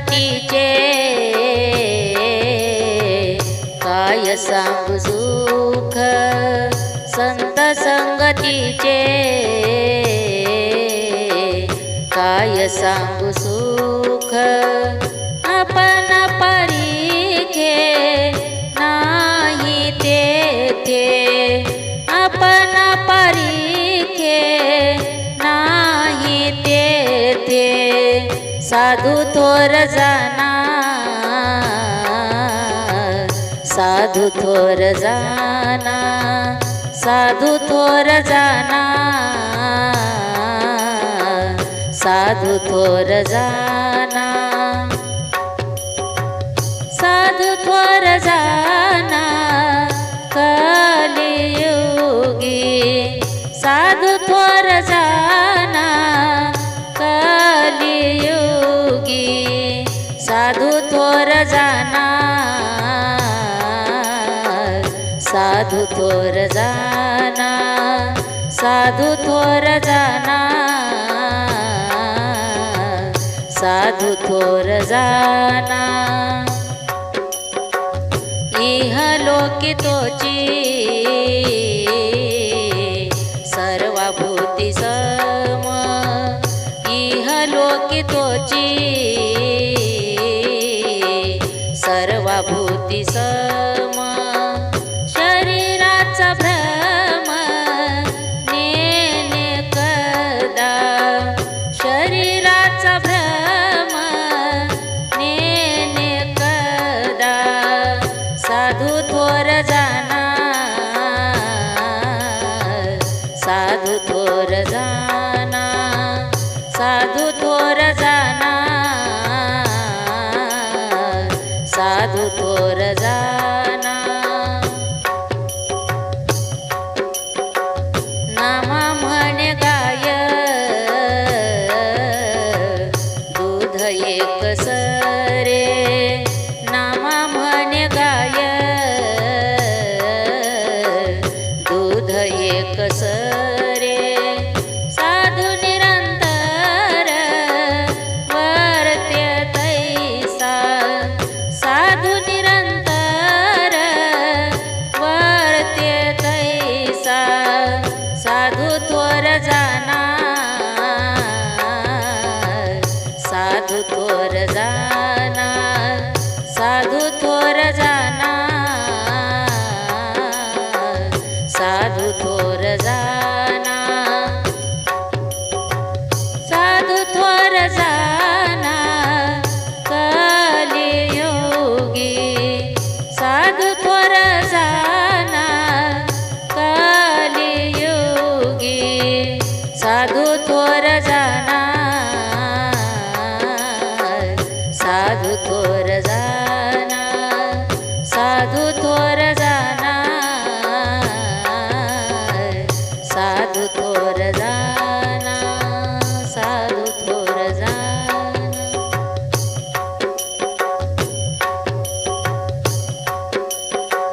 गतीचे काय सांगू सुख संत संगतीचे. काय सांगू सुख आपण परीखे. नाही तेथे आपण साधू थोर जाना साधू थोर जाना साधू थोर जाना साधू थोर जाना साधू थोर जाना कलियुगी साधू थोर जाना थोर जाना साधु थोर जाना साधु थोर जाना साधु थोर जाना इह लोकी तोची सर्वभूती सम. इह लोकी तोची साधू थोर जाना। साधू थोर जाना. साधू थोर जाना कलियोगी. साधू थोर जाना कलियोगी. साधू थोर जाना साधू थोर जाना